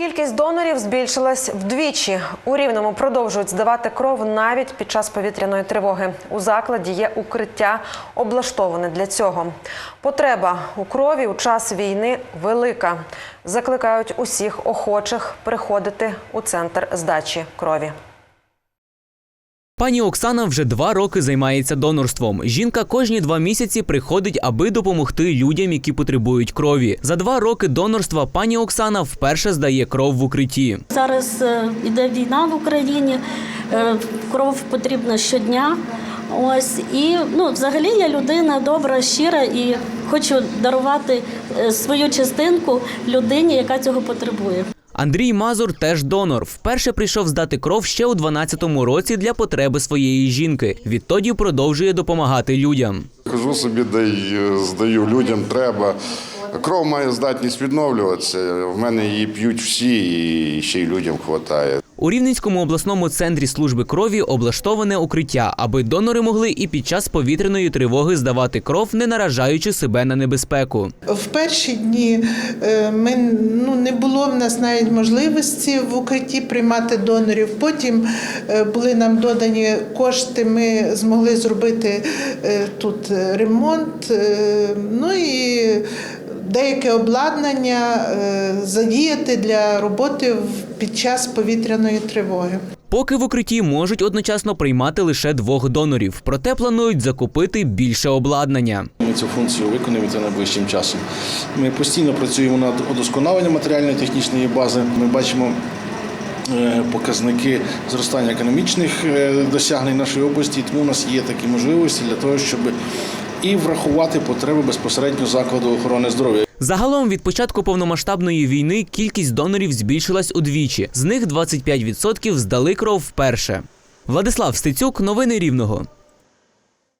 Кількість донорів збільшилась вдвічі. У Рівному продовжують здавати кров навіть під час повітряної тривоги. У закладі є укриття, облаштоване для цього. Потреба у крові у час війни велика. Закликають усіх охочих приходити у центр здачі крові. Пані Оксана вже два роки займається донорством. Жінка кожні два місяці приходить, аби допомогти людям, які потребують крові. За два роки донорства пані Оксана вперше здає кров в укритті. Зараз е, іде війна в Україні, е, кров потрібна щодня. Ось і ну, взагалі я людина добра, щира і хочу дарувати е, свою частинку людині, яка цього потребує. Андрій Мазур теж донор. Вперше прийшов здати кров ще у 12-му році для потреби своєї жінки. Відтоді продовжує допомагати людям. Кажу собі, де е, здаю людям треба. Кров має здатність відновлюватися. В мене її п'ють всі, і ще й людям вистачає. У Рівненському обласному центрі служби крові облаштоване укриття, аби донори могли і під час повітряної тривоги здавати кров, не наражаючи себе на небезпеку. В перші дні е, ми ну не було в нас навіть можливості в укритті приймати донорів. Потім е, були нам додані кошти. Ми змогли зробити е, тут ремонт. Ну і деяке обладнання е, задіяти для роботи під час повітряної тривоги. Поки в укритті можуть одночасно приймати лише двох донорів, проте планують закупити більше обладнання. Ми цю функцію виконуємо найближчим часом. Ми постійно працюємо над удосконаленням матеріальної технічної бази. Ми бачимо е, показники зростання економічних е, досягнень нашої області, тому у нас є такі можливості для того, щоб і врахувати потреби безпосередньо закладу охорони здоров'я. Загалом від початку повномасштабної війни кількість донорів збільшилась удвічі. З них 25% здали кров вперше. Владислав Стецюк, новини Рівного.